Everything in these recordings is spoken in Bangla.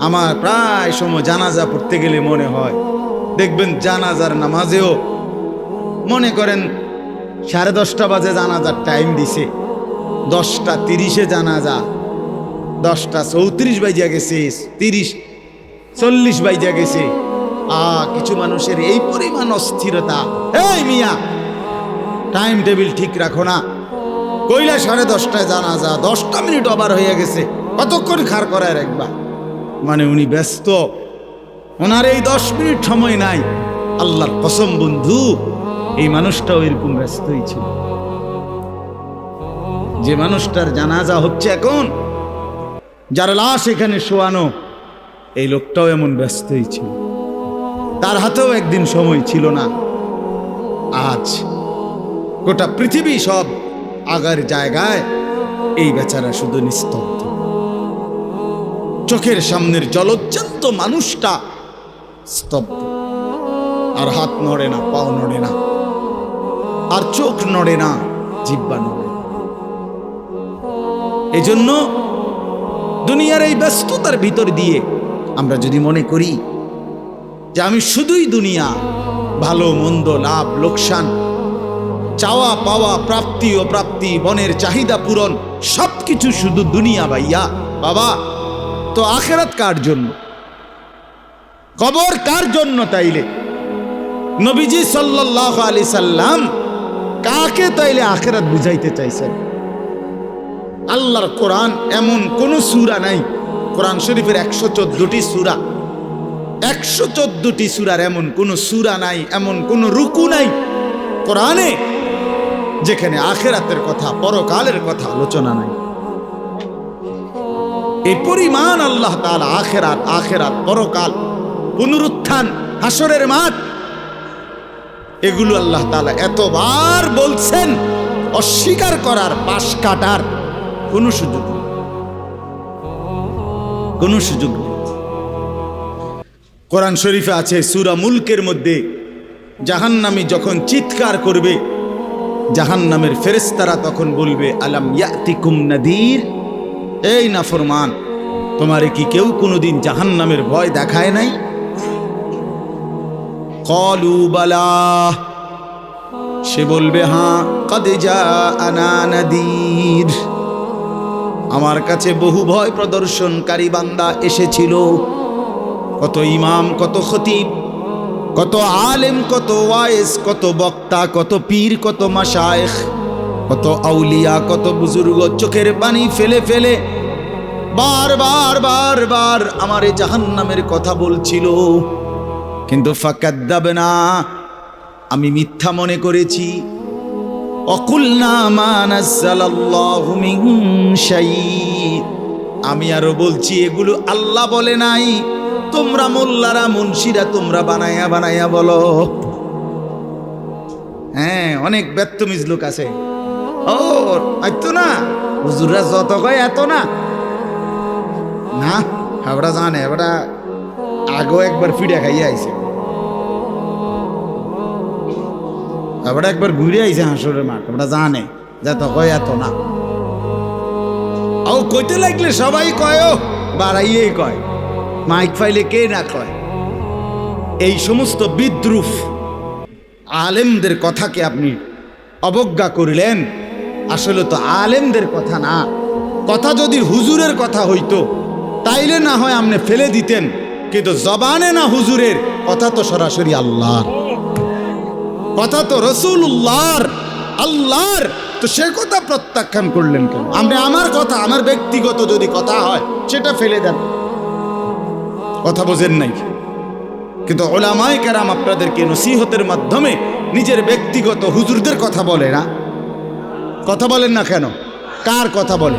আমার প্রায় সময় জানাজা পড়তে গেলে মনে হয়। দেখবেন জানাজার নামাজেও মনে করেন সাড়ে দশটা বাজে জানাজার টাইম দিছে। দশটা তিরিশে জানাজা, দশটা চৌত্রিশ বাইজা গেছে, তিরিশ, চল্লিশ বাইজা গেছে। আ, কিছু মানুষের এই পরিমাণ অস্থিরতা। এই মিয়া টাইম টেবিল ঠিক রাখো না। কইলা সাড়ে দশটায় জানাজা, দশটা মিনিট ওভার হয়ে গেছে। কতক্ষণ খার করায় রাখবা? মানে উনি ব্যস্ত। ওনার এই দশ মিনিট সময় নাই। আল্লাহর কসম, বন্ধু, এই মানুষটাও এরকম ব্যস্তই ছিল। যে মানুষটার জানাজা হচ্ছে এখন, যার লাশ এখানে শোয়ানো, এই লোকটাও এমন ব্যস্তই ছিল। তার হাতেও একদিন সময় ছিল না। আজ গোটা পৃথিবী সব আগার জায়গায় এই বেচারা শুধু নিস্তব্ধ। চোখের সামনের জলজ্জান্ত মানুষটা স্তব্ধ আর হাত নড়ে না, পাও নড়ে না, আর চোখ নড়ে না, জিব্বা নড়ে। এই জন্য দুনিয়ার এই ব্যস্ততার ভিতর দিয়ে আমরা যদি মনে করি যে আমি শুধুই দুনিয়া, ভালো, মন্দ, লাভ, লোকসান, চাওয়া, পাওয়া, প্রাপ্তি ও প্রাপ্তি মনের চাহিদা পূরণ, সবকিছু শুধু দুনিয়া ভাইয়া বাবা তো আখেরাত কার জন্য? কবর কার জন্য তাইলে? নবীজি সাল্লাল্লাহু আলাইহি সাল্লাম কাকে তাইলে আখেরাত বুঝাইতে চাইছেন? আল্লাহর কোরআন এমন কোন সুরা নাই। কোরআন শরীফের একশো চোদ্দটি সুরা। একশো চোদ্দটি সুরার এমন কোন সুরা নাই, এমন কোন রুকু নাই। কোরআনে যেখানে আখেরাতের কথা, পরকালের কথা আলোচনা নাই। এই পরিমাণ আল্লাহ তালা আখেরাত আখেরাত, পরকাল, পুনরুত্থান, হাসরের মাঠ, এগুলো আল্লাহ তালা এতবার বলছেন, অস্বীকার করার, পাশ কাটার কোনো সুযোগ নেই। কোনো সুযোগ নেই। কোরআন শরীফে আছে, সুরা মুলকের মধ্যে জাহান্নামী যখন চিৎকার করবে, জাহান্নামের ফেরেস্তারা তখন বলবে, আলাম ইয়াতিকুম নাদির? এই নাফরমান তোমারে কি কেউ কোনোদিন জাহান্নামের ভয় দেখায় নাই? কলু বালা, সে বলবে হাঁ কদে যা আনা নাদির। আমার কাছে বহু ভয় প্রদর্শনকারী বান্দা এসেছিল। কত ইমাম, কত খতিব, কত আলেম, কত ওয়াইস, কত বক্তা, কত পীর, কত মাসায়েখ কত আউলিয়া, কত বুজুর্গ, চোখের পানি ফেলে ফেলে বার বার বার বার আমার এই জাহান্নামের কথা বলছিল। কিন্তু ফাকাদ্দাবে না আমি মিথ্যা মনে করেছি। আমি আরও বলছি, এগুলো আল্লাহ বলে নাই। তোমরা মোল্লারা, মুন্সিরা, তোমরা বানায়া বানায়া বলো। হ্যাঁ অনেক ব্যর্থমিজ লোক আছে। ও না। হুজুররা যত কয় এত না। না, হাবড়া জানে হাবড়া আগেও একবার ফিডে খাইয়ে আইছে। হাবড়া একবার ঘুরে আইছে হাঁসরের মাঠ, হাবড়া জানে যে তো কয় এত না। ও কইতে লাগলে সবাই কয় বাড়াইয়েই কয়, মাইক ফাইলে কে না কয়। এই সমস্ত বিদ্রুপ আলেমদের কথাকে আপনি অবজ্ঞা করিলেন, আসলে তো আলেমদের কথা না। কথা যদি হুজুরের কথা হইতো তাইলে না হয় আপনি ফেলে দিতেন, কিন্তু জবানে না হুজুরের, কথা তো সরাসরি আল্লাহর। কথা তো রসুল্লাহর আল্লাহর। তো সে কথা প্রত্যাখ্যান করলেন কেন? আপনি আমার কথা, আমার ব্যক্তিগত যদি কথা হয়, সেটা ফেলে দেন। কথা বোঝেন নাই। কিন্তু ওলামায় কেরাম আপনাদেরকে নসিহতের মাধ্যমে নিজের ব্যক্তিগত হুজুরদের কথা বলে না। কথা বলেন না কেন? কার কথা বলে?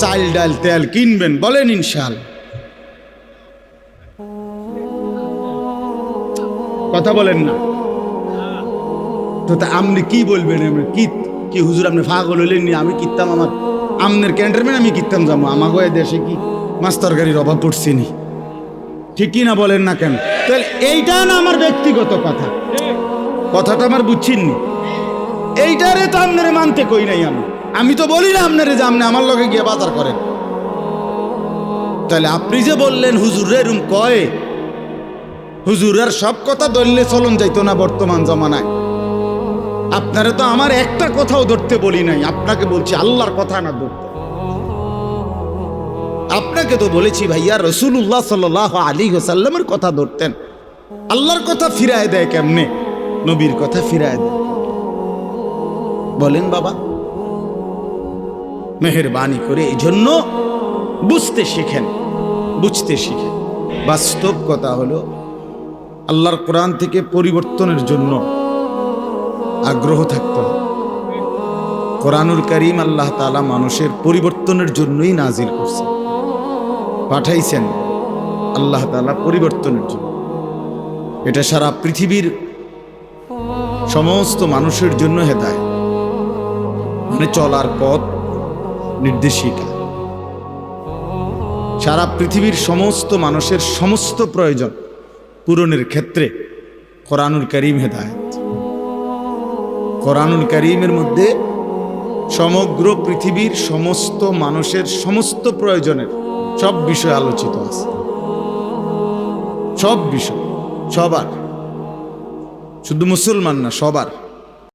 চাল ডাল তেল কিনবেন, বলেন ইনশাল। কথা বলেন না। তো তা আপনি কি বলবেন কি কি হুজুর আপনি ফাগল হইলেন নি? আমি কিনতাম আমার আমনের ক্যান্টারম্যান আমি কিনতাম যাব। আমাকে দেশে কি মাছ তরকারির অভাব পড়ছে নি? ঠিক কি না বলেন না কেন? তাহলে এইটা না আমার ব্যক্তিগত কথা। কথাটা আমার বুঝছেন এইটারে তো আপনারে মানতে কই নাই আমি। আমি তো বলি না আপনারে যে আপনি আমার লগে গিয়ে বাজার করেন। তাহলে আপনি যে বললেন হুজুর এরম কয়? হুজুরের সব কথা ধরলে চলন যাইতো না বর্তমান জমানায়। আপনারা তো আমার একটা কথাও ধরতে বলি নাই, আপনাকে বলছি আল্লাহর কথা না ধরতে। আপনাকে তো বলেছি ভাইয়া রসুল্লাহ সাল আলী হোসাল্লামের কথা ধরতেন। আল্লাহর কথা ফিরায় দেয় কেমনে? নবীর কথা ফিরায় দেয়। বলেন বাবা। মেহরবানি করে এই জন্য বুঝতে শিখেন বুঝতে শিখেন। বাস্তব কথা হলো, আল্লাহর কোরআন থেকে পরিবর্তনের জন্য আগ্রহ থাকতে হবে। কোরআনুল করিম আল্লাহ তালা মানুষের পরিবর্তনের জন্যই নাজিল করছে। পাঠাইছেন আল্লাহ তালা পরিবর্তনের জন্য। এটা সারা পৃথিবীর সমস্ত মানুষের জন্য হেদায় মানে চলার পথ নির্দেশিকা। সারা পৃথিবীর সমস্ত মানুষের সমস্ত প্রয়োজন পূরণের ক্ষেত্রে কোরআনুল করিম হেদায়ত। কোরআনুল করিমের মধ্যে সমগ্র পৃথিবীর সমস্ত মানুষের সমস্ত প্রয়োজনের সব বিষয় আলোচিত আছে। সব বিষয়, সবার। শুধু মুসলমান না, সবার।